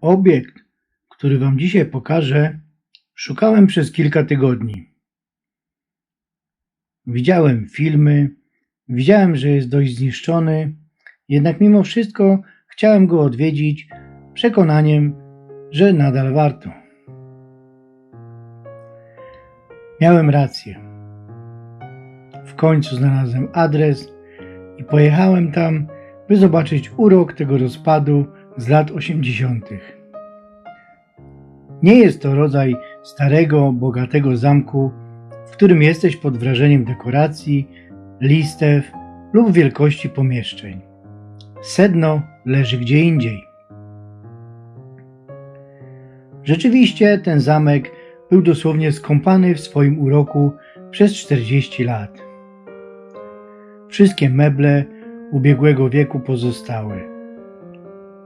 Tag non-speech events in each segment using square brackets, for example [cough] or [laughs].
Obiekt, który Wam dzisiaj pokażę, szukałem przez kilka tygodni. Widziałem filmy, widziałem, że jest dość zniszczony, jednak mimo wszystko chciałem go odwiedzić przekonaniem, że nadal warto. Miałem rację. W końcu znalazłem adres i pojechałem tam, by zobaczyć urok tego rozpadu z lat 80. Nie jest to rodzaj starego, bogatego zamku, w którym jesteś pod wrażeniem dekoracji, listew lub wielkości pomieszczeń. Sedno leży gdzie indziej. Rzeczywiście ten zamek był dosłownie skąpany w swoim uroku przez 40 lat. Wszystkie meble ubiegłego wieku pozostały.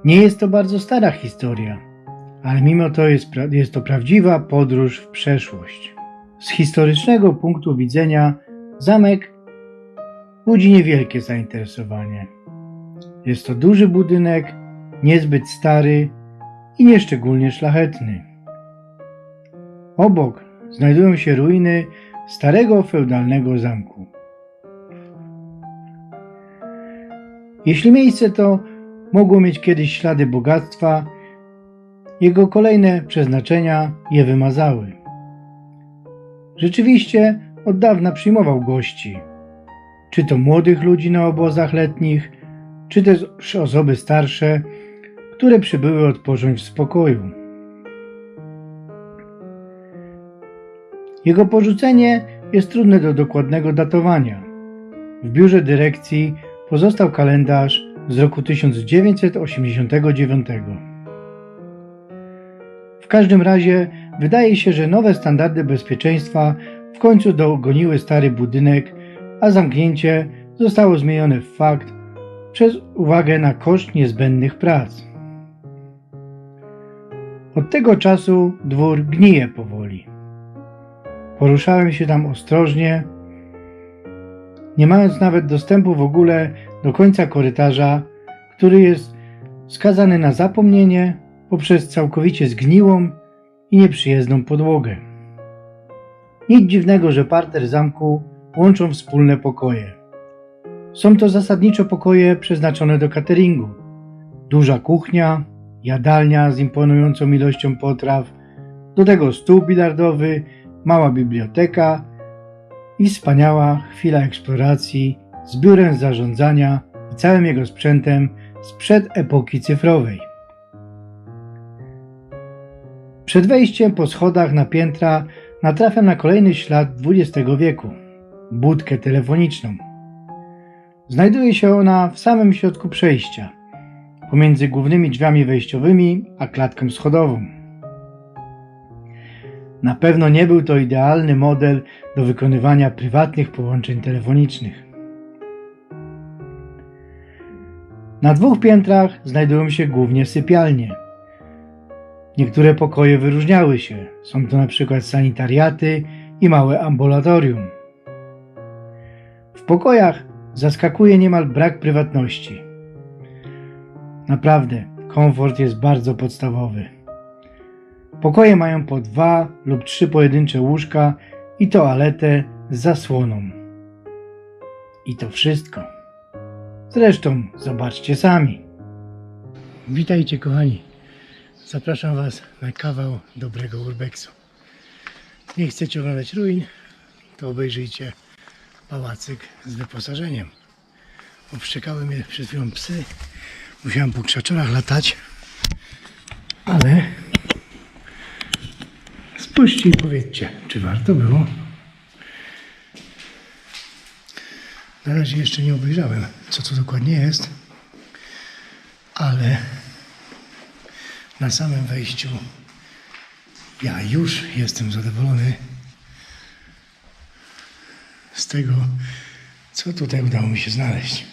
Nie jest to bardzo stara historia, ale mimo to jest, jest to prawdziwa podróż w przeszłość. Z historycznego punktu widzenia zamek budzi niewielkie zainteresowanie. Jest to duży budynek, niezbyt stary i nieszczególnie szlachetny. Obok znajdują się ruiny starego feudalnego zamku. Jeśli miejsce to mogło mieć kiedyś ślady bogactwa, jego kolejne przeznaczenia je wymazały. Rzeczywiście od dawna przyjmował gości, czy to młodych ludzi na obozach letnich, czy też osoby starsze, które przybyły odpocząć w spokoju. Jego porzucenie jest trudne do dokładnego datowania. W biurze dyrekcji pozostał kalendarz z roku 1989. W każdym razie wydaje się, że nowe standardy bezpieczeństwa w końcu dogoniły stary budynek, a zamknięcie zostało zmienione w fakt przez uwagę na koszt niezbędnych prac. Od tego czasu dwór gnije powoli. Poruszałem się tam ostrożnie, nie mając nawet dostępu w ogóle do końca korytarza, który jest skazany na zapomnienie poprzez całkowicie zgniłą i nieprzyjezdną podłogę. Nic dziwnego, że parter zamku łączą wspólne pokoje. Są to zasadniczo pokoje przeznaczone do cateringu. Duża kuchnia, jadalnia z imponującą ilością potraw, do tego stół bilardowy, mała biblioteka i wspaniała chwila eksploracji z biurem zarządzania i całym jego sprzętem sprzed epoki cyfrowej. Przed wejściem po schodach na piętra natrafiam na kolejny ślad XX wieku budkę telefoniczną. Znajduje się ona w samym środku przejścia, pomiędzy głównymi drzwiami wejściowymi a klatką schodową. Na pewno nie był to idealny model do wykonywania prywatnych połączeń telefonicznych. Na dwóch piętrach znajdują się głównie sypialnie. Niektóre pokoje wyróżniały się. Są to przykład sanitariaty i małe ambulatorium. W pokojach zaskakuje niemal brak prywatności. Naprawdę, komfort jest bardzo podstawowy. Pokoje mają po dwa lub trzy pojedyncze łóżka i toaletę z zasłoną. I to wszystko. Zresztą zobaczcie sami. Witajcie kochani. Zapraszam Was na kawał dobrego urbexu. Nie chcecie oglądać ruin, to obejrzyjcie pałacyk z wyposażeniem. Obszczekały mnie przed chwilą psy. Musiałem po krzaczorach latać. Ale spójrzcie i powiedzcie, czy warto było? Na razie jeszcze nie obejrzałem, co to dokładnie jest, ale na samym wejściu ja już jestem zadowolony z tego, co tutaj udało mi się znaleźć.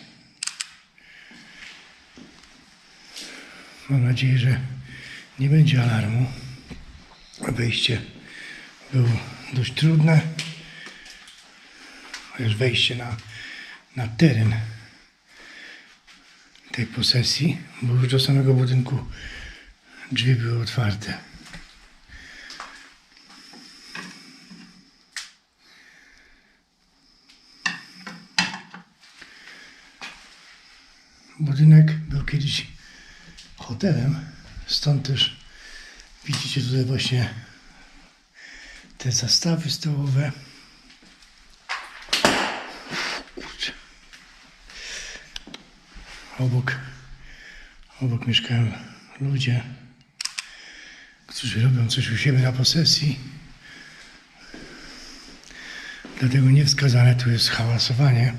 Mam nadzieję, że nie będzie alarmu. Wejście było dość trudne, chociaż wejście na, na teren tej posesji, bo już do samego budynku Drzwi były otwarte. Budynek był kiedyś hotelem, stąd też widzicie tutaj właśnie te zastawy stołowe. Kurczę. Obok, obok mieszkają ludzie, którzy robią coś u siebie na posesji. Dlatego niewskazane tu jest hałasowanie.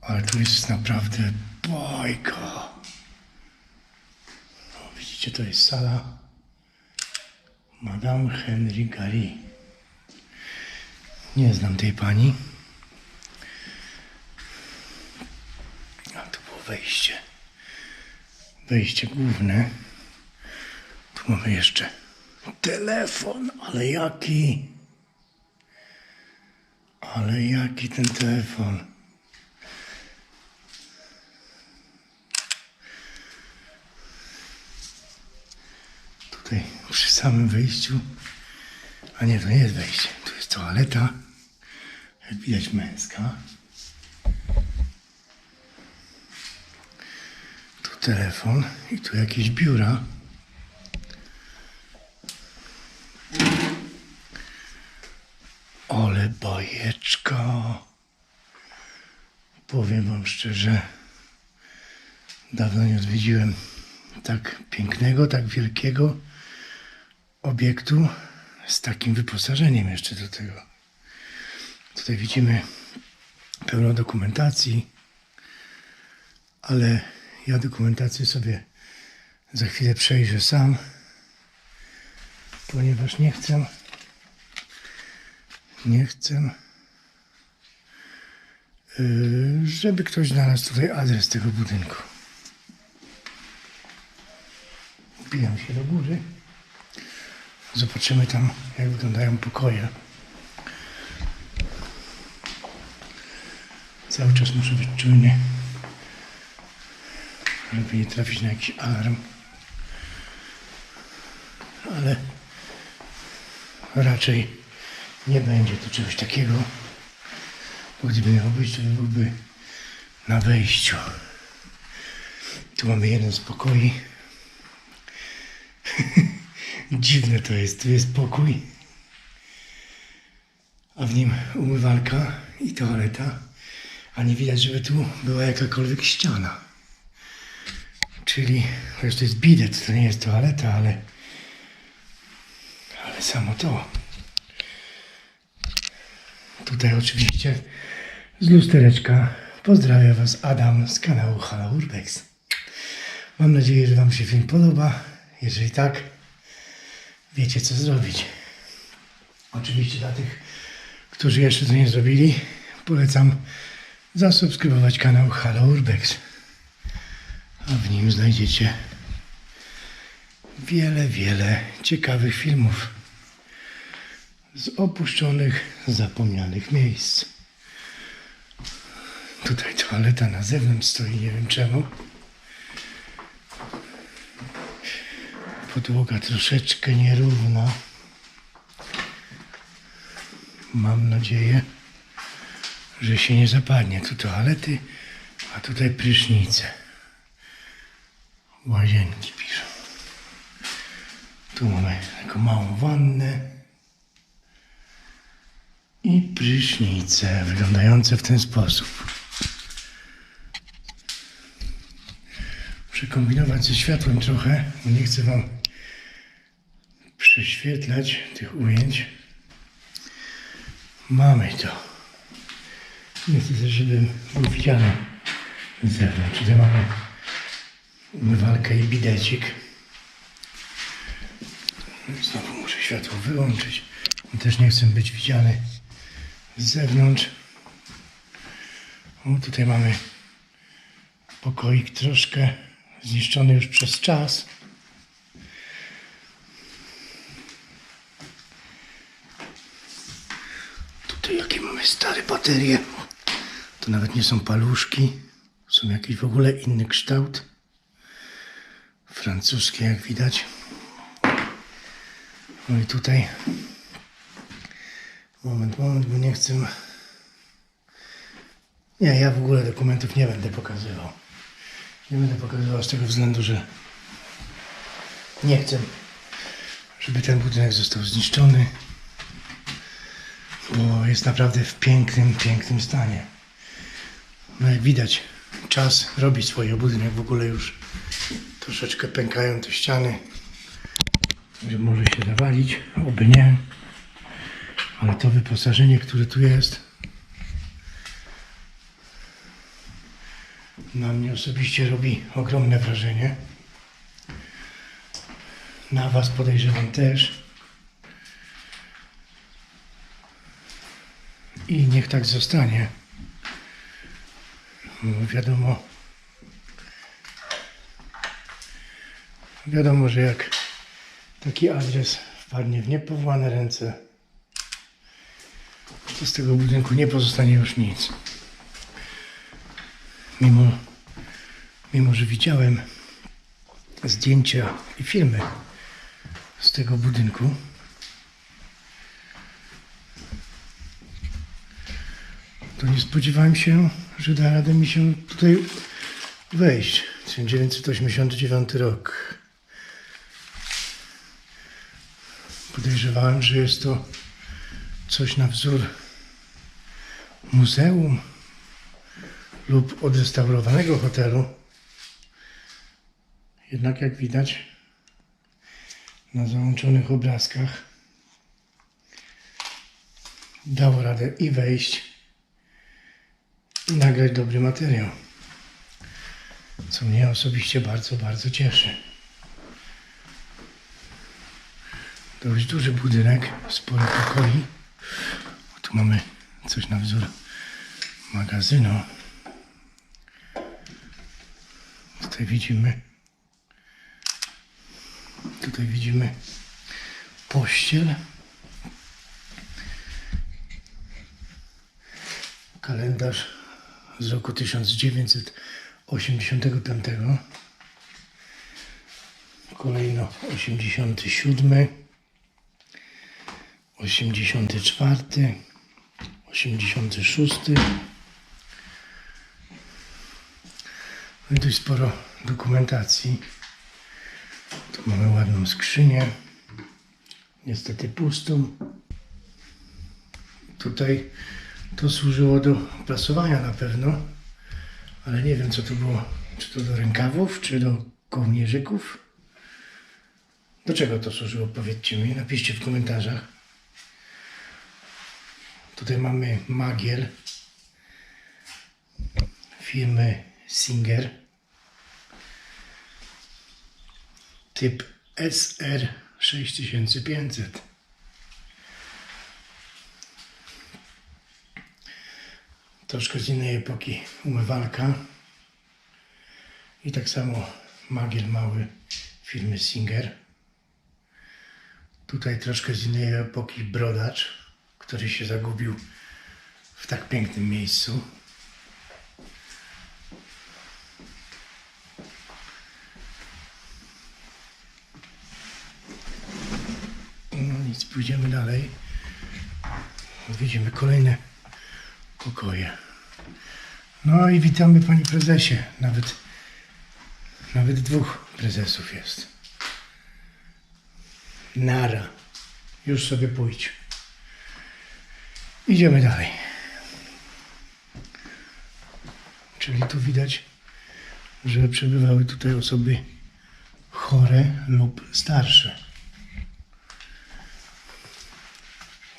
Ale tu jest naprawdę bajka. Widzicie, to jest sala Madame Henry Gary. Nie znam tej pani. A tu było wejście. Wejście główne. Tu mamy jeszcze telefon, ale jaki? Ale jaki ten telefon? Tutaj przy samym wejściu. A nie, to nie jest wejście. Tu jest toaleta. Jak widać męska. Tu telefon i tu jakieś biura. Ale bajeczka. Powiem wam szczerze, dawno nie odwiedziłem tak pięknego, tak wielkiego obiektu z takim wyposażeniem jeszcze do tego. Tutaj widzimy pełno dokumentacji, ale ja dokumentację sobie za chwilę przejrzę sam, ponieważ nie chcę, nie chcę, yy, żeby ktoś znalazł tutaj adres tego budynku. Wbijam się do góry. Zobaczymy tam, jak wyglądają pokoje. Cały czas muszę być czujny, żeby nie trafić na jakiś alarm. Ale raczej nie będzie tu czegoś takiego. Bo gdyby miało być, to byłby na wejściu. Tu mamy jeden z pokoi. Dziwne to jest. Tu jest pokój, a w nim umywalka i toaleta, a nie widać, żeby tu była jakakolwiek ściana. Czyli, chociaż to jest bidet, to nie jest toaleta, ale, ale samo to. Tutaj oczywiście z lustereczka pozdrawiam Was Adam z kanału Hala Urbex. Mam nadzieję, że Wam się film podoba. Jeżeli tak, wiecie co zrobić. Oczywiście dla tych, którzy jeszcze to nie zrobili, polecam zasubskrybować kanał Halo Urbex. A w nim znajdziecie wiele, wiele ciekawych filmów z opuszczonych, zapomnianych miejsc. Tutaj toaleta na zewnątrz stoi, nie wiem czemu. Podłoga troszeczkę nierówna. Mam nadzieję, że się nie zapadnie. Tu toalety, a tutaj prysznice. Łazienki piszą. Tu mamy taką małą wannę. I prysznice wyglądające w ten sposób. Muszę kombinować ze światłem trochę, nie chcę Wam prześwietlać tych ujęć. Mamy to. Nie chcę też, żeby był widziany z zewnątrz. Tutaj mamy umywalkę i bidecik. Znowu muszę światło wyłączyć. Też nie chcę być widziany z zewnątrz. O, tutaj mamy pokoik troszkę zniszczony już przez czas. Tutaj jakie mamy stare baterie. To nawet nie są paluszki. Są jakiś w ogóle inny kształt. francuskie, jak widać. No i tutaj. Moment, moment, bo nie chcę. Nie, ja w ogóle dokumentów nie będę pokazywał. Nie będę pokazywał z tego względu, że nie chcę, żeby ten budynek został zniszczony, jest naprawdę w pięknym, pięknym stanie. No jak widać, czas robi swoje. Budynek w ogóle już troszeczkę pękają te ściany. Że może się zawalić, oby nie. Ale to wyposażenie, które tu jest, na mnie osobiście robi ogromne wrażenie. Na Was podejrzewam też. I niech tak zostanie. Bo wiadomo, wiadomo, że jak taki adres wpadnie w niepowołane ręce, to z tego budynku nie pozostanie już nic. Mimo, mimo że widziałem zdjęcia i filmy z tego budynku, nie spodziewałem się, że da radę mi się tutaj wejść. 1989 rok. Podejrzewałem, że jest to coś na wzór muzeum lub odrestaurowanego hotelu. Jednak jak widać na załączonych obrazkach dało radę i wejść nagrać dobry materiał. Co mnie osobiście bardzo, bardzo cieszy. Dość duży budynek, sporo pokoi. Tu mamy coś na wzór magazynu. Tutaj widzimy tutaj widzimy pościel. Kalendarz z roku 1985. Kolejno 87, 84, 86. No i dość sporo dokumentacji. Tu mamy ładną skrzynię. Niestety pustą. Tutaj to służyło do prasowania na pewno, ale nie wiem co to było. Czy to do rękawów, czy do kołnierzyków? Do czego to służyło? Powiedzcie mi, napiszcie w komentarzach. Tutaj mamy magiel firmy Singer. typ SR 6500. Troszkę z innej epoki umywalka. I tak samo magiel mały firmy Singer. Tutaj troszkę z innej epoki brodacz, który się zagubił w tak pięknym miejscu. No nic, pójdziemy dalej. Widzimy kolejne pokoje. No i witamy Panie Prezesie. Nawet, nawet dwóch prezesów jest. Nara. Już sobie pójdź. Idziemy dalej. Czyli tu widać, że przebywały tutaj osoby chore lub starsze.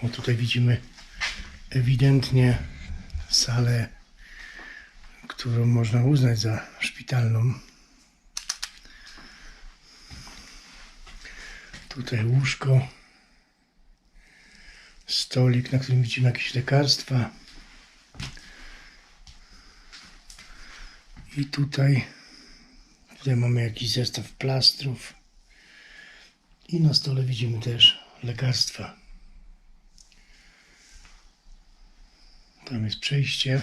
O tutaj widzimy ewidentnie salę, którą można uznać za szpitalną. Tutaj łóżko, stolik, na którym widzimy jakieś lekarstwa. I tutaj, tutaj mamy jakiś zestaw plastrów. I na stole widzimy też lekarstwa. Tam jest przejście,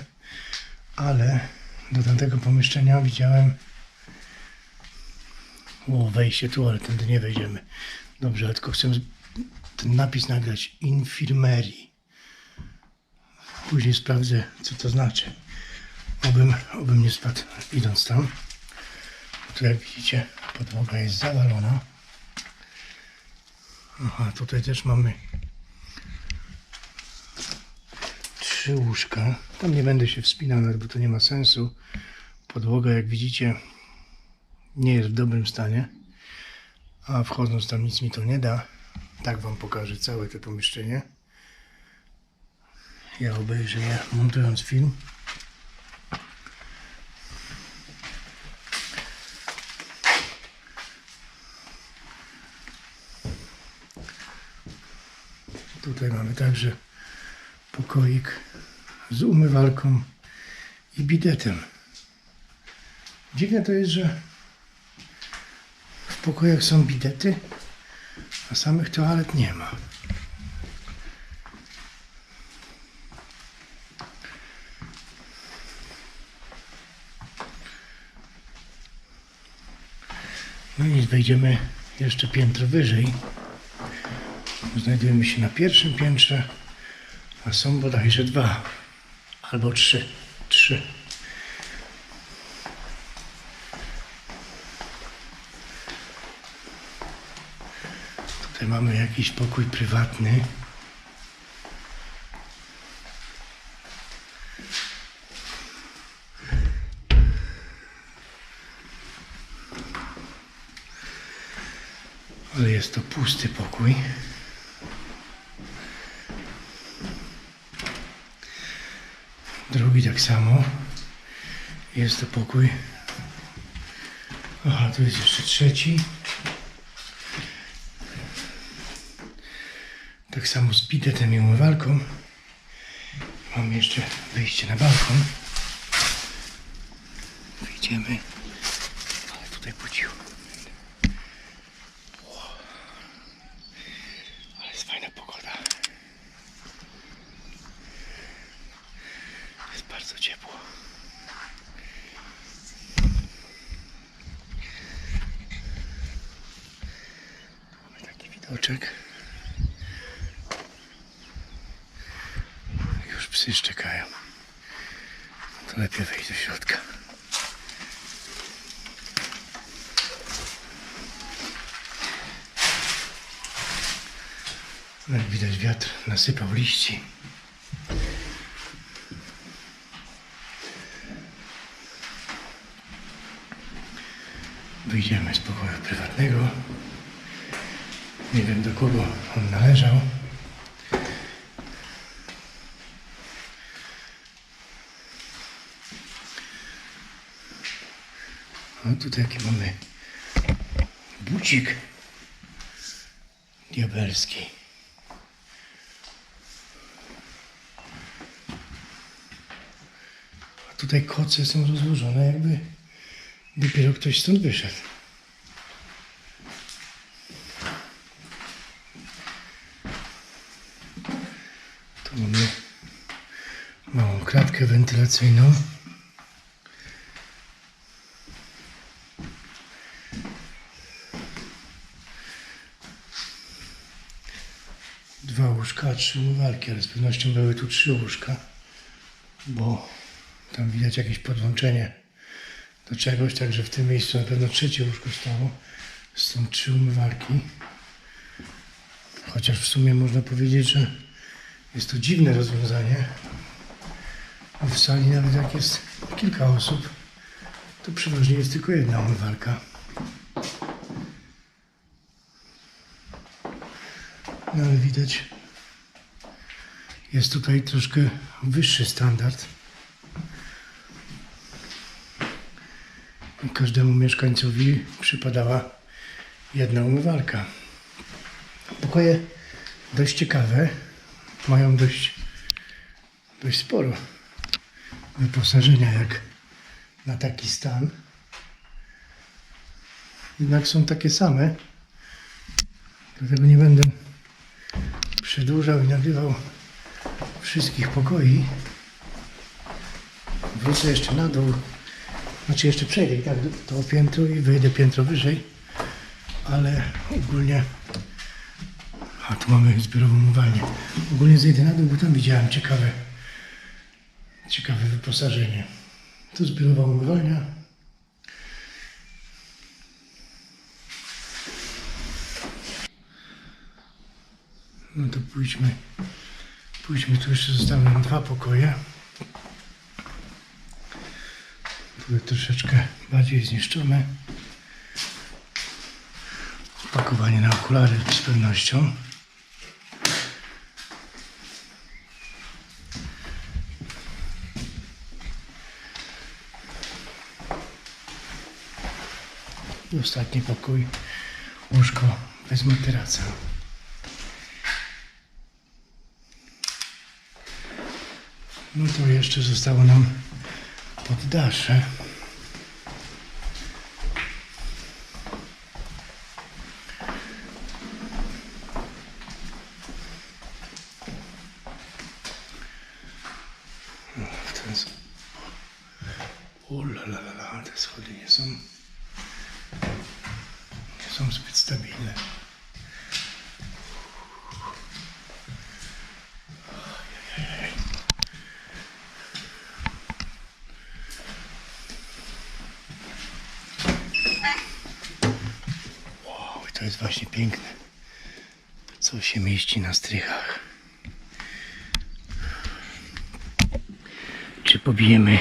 ale do tamtego pomieszczenia widziałem O, wejście tu, ale tędy nie wejdziemy. Dobrze, ale tylko chcę ten napis nagrać. Infirmerii. Później sprawdzę, co to znaczy. Obym, obym nie spadł idąc tam. Tu jak widzicie, podłoga jest zawalona. Aha, tutaj też mamy trzy łóżka. Tam nie będę się wspinał, bo to nie ma sensu. Podłoga, jak widzicie, nie jest w dobrym stanie. A wchodząc tam nic mi to nie da. Tak wam pokażę całe to pomieszczenie. Ja obejrzę je montując film. Tutaj mamy także pokoik z umywalką i bidetem. Dziwne to jest, że w pokojach są bidety, a samych toalet nie ma. No i wejdziemy jeszcze piętro wyżej. Znajdujemy się na pierwszym piętrze, a są bodajże dwa albo trzy. Trzy. Tutaj mamy jakiś pokój prywatny. Ale jest to pusty pokój. Drugi tak samo. Jest to pokój. Aha, tu jest jeszcze trzeci. Tak samo z bidetem i umywalką. Mam jeszcze wyjście na balkon. Wyjdziemy. Ale tutaj po cichu. Ło. Ale jest fajna pogoda. Jest bardzo ciepło. Tu mamy taki widoczek. Już psy szczekają. To lepiej wejść do środka. Jak widać wiatr nasypał liści. Wyjdziemy z pokoju prywatnego. Nie wiem do kogo on należał. A tutaj jaki mamy bucik diabelski. Tutaj koce są rozłożone jakby dopiero ktoś stąd wyszedł. Tu mamy małą klatkę wentylacyjną. Dwa łóżka, trzy umywalki, ale z pewnością były tu trzy łóżka, bo tam widać jakieś podłączenie do czegoś, także w tym miejscu na pewno trzecie łóżko stało. Są trzy umywalki. Chociaż w sumie można powiedzieć, że jest to dziwne rozwiązanie. Bo w sali nawet jak jest kilka osób, to przeważnie jest tylko jedna umywalka. No ale widać, jest tutaj troszkę wyższy standard. Każdemu mieszkańcowi przypadała jedna umywalka. Pokoje dość ciekawe, mają dość, dość sporo wyposażenia jak na taki stan. Jednak są takie same, dlatego nie będę przedłużał i nagrywał wszystkich pokoi. Wrócę jeszcze na dół. Znaczy jeszcze przejdę i tak to piętro i wyjdę piętro wyżej. ale ogólnie... A tu mamy zbiorową umywalnię. Ogólnie zejdę na dół, bo tam widziałem ciekawe, ciekawe wyposażenie. Tu zbiorowa umywalnia. No to pójdźmy. Pójdźmy, tu jeszcze zostały nam dwa pokoje. Były troszeczkę bardziej zniszczone. Pakowanie na okulary z pewnością. I ostatni pokój. Łóżko bez materaca. No to jeszcze zostało nam poddasze. No, w ten sposób. O la la la la, te schody nie są nie są zbyt stabilne. Wow, i to jest właśnie piękne. Co się mieści na strychach. Czy pobijemy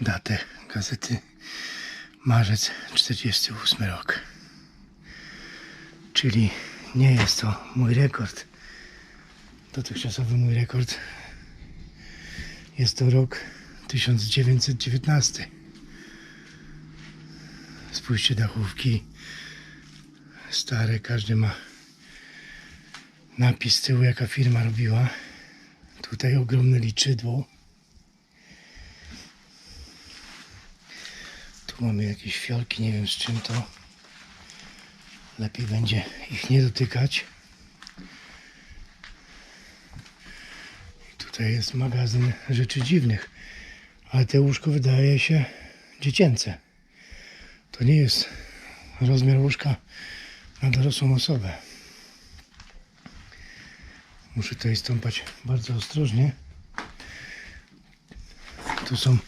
datę gazety marzec 48 rok. Czyli nie jest to mój rekord. Dotychczasowy mój rekord. Jest to rok 1919. Spójrzcie dachówki. Stare, każdy ma napis z tyłu jaka firma robiła. Tutaj ogromne liczydło. Tu mamy jakieś fiolki, nie wiem z czym to. Lepiej będzie ich nie dotykać. Tutaj jest magazyn rzeczy dziwnych. Ale te łóżko wydaje się dziecięce. To nie jest rozmiar łóżka na dorosłą osobę. Muszę tutaj stąpać bardzo ostrożnie. Tu są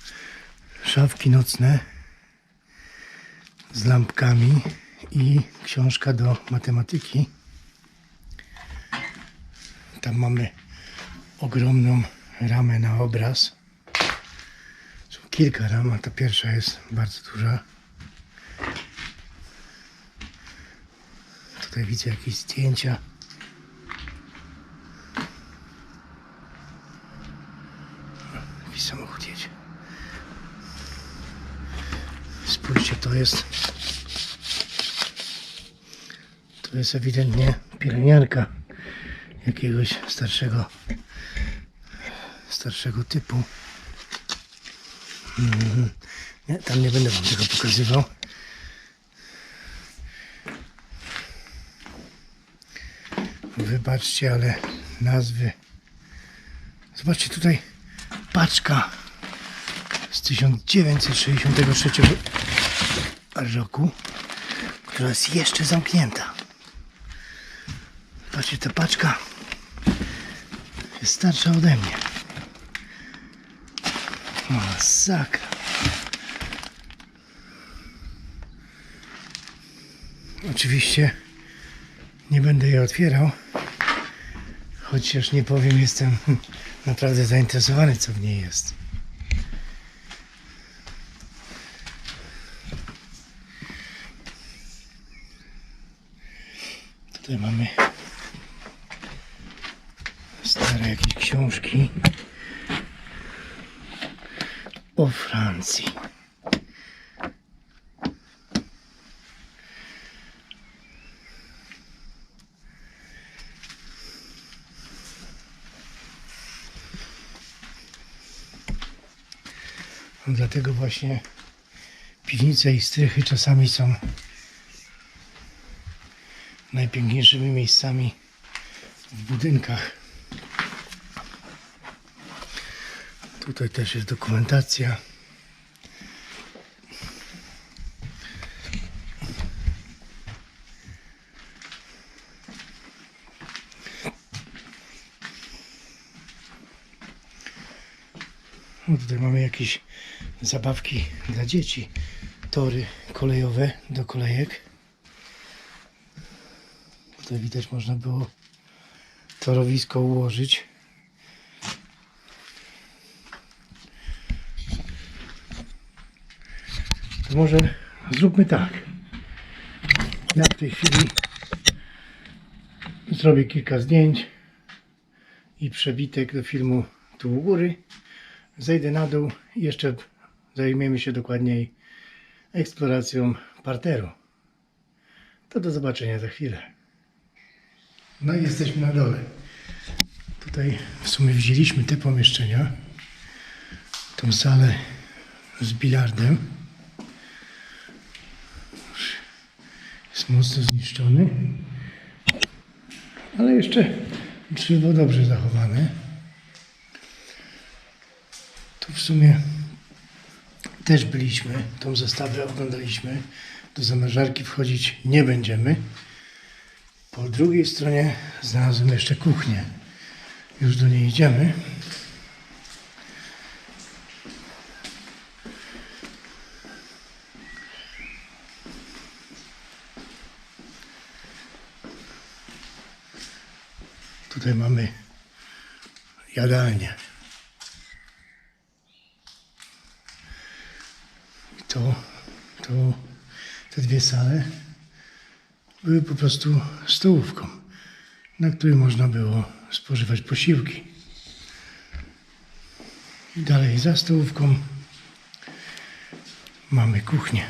szafki nocne z lampkami i książka do matematyki. Tam mamy ogromną ramę na obraz. Są kilka ram, a ta pierwsza jest bardzo duża. Tutaj widzę jakieś zdjęcia. Jakiś samochód jedzie. Spójrzcie, to jest. To jest ewidentnie pielęgniarka jakiegoś starszego starszego typu. Mhm. Nie, tam nie będę wam tego pokazywał. Wybaczcie, ale nazwy. Zobaczcie tutaj paczka z 1963 roku, która jest jeszcze zamknięta. Patrzcie, ta paczka jest starsza ode mnie. Masakra. Oczywiście nie będę jej otwierał, chociaż nie powiem, jestem [laughs] naprawdę zainteresowany, co w niej jest. Tutaj mamy stare jakieś książki o Francji. No Dlatego właśnie piwnice i strychy czasami są najpiękniejszymi miejscami w budynkach. Tutaj też jest dokumentacja. No tutaj mamy jakieś zabawki dla dzieci, tory kolejowe do kolejek. Tutaj widać można było torowisko ułożyć. To może zróbmy tak. Ja w tej chwili zrobię kilka zdjęć i przebitek do filmu tu u góry. Zejdę na dół i jeszcze zajmiemy się dokładniej eksploracją parteru. To do zobaczenia za chwilę. No i jesteśmy na dole. Tutaj w sumie wzięliśmy te pomieszczenia. Tą salę z bilardem. Jest mocno zniszczony. Ale jeszcze drzewo dobrze zachowane. Tu w sumie też byliśmy, tą zestawę oglądaliśmy. Do zamrażarki wchodzić nie będziemy. Po drugiej stronie znalazłem jeszcze kuchnię. Już do niej idziemy. Tutaj mamy jadalnię. I to, to, te dwie sale były po prostu stołówką, na której można było spożywać posiłki. I dalej za stołówką mamy kuchnię.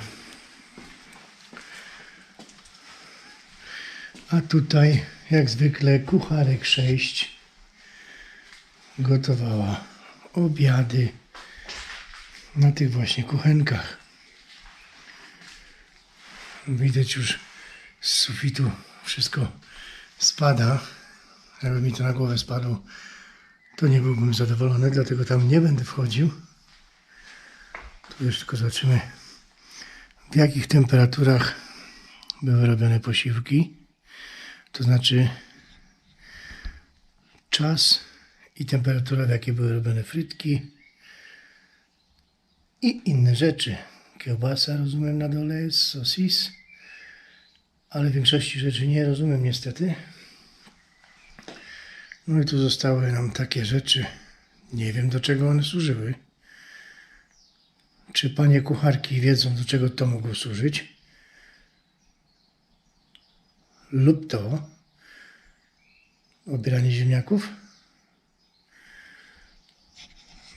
A tutaj, jak zwykle, kucharek 6 gotowała obiady na tych właśnie kuchenkach. Widać już z sufitu wszystko spada. Jakby mi to na głowę spadło, to nie byłbym zadowolony, dlatego tam nie będę wchodził. Tu już tylko zobaczymy, w jakich temperaturach były robione posiłki. To znaczy czas i temperatura, w jakiej były robione frytki i inne rzeczy. Kiełbasa, rozumiem, na dole jest, sosis, ale większości rzeczy nie rozumiem niestety. No i tu zostały nam takie rzeczy. Nie wiem, do czego one służyły. Czy panie kucharki wiedzą, do czego to mogło służyć? Lub to obieranie ziemniaków?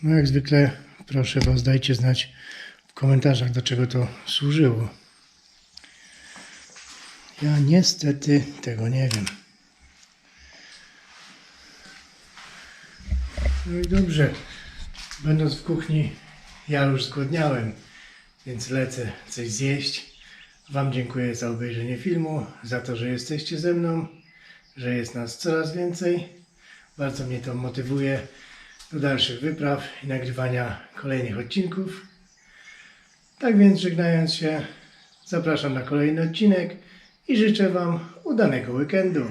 No jak zwykle proszę Was, dajcie znać w komentarzach, do czego to służyło. Ja niestety tego nie wiem. No i dobrze. Będąc w kuchni, ja już zgłodniałem, więc lecę coś zjeść. Wam dziękuję za obejrzenie filmu, za to, że jesteście ze mną, że jest nas coraz więcej. Bardzo mnie to motywuje do dalszych wypraw i nagrywania kolejnych odcinków. Tak więc żegnając się, zapraszam na kolejny odcinek i życzę Wam udanego weekendu.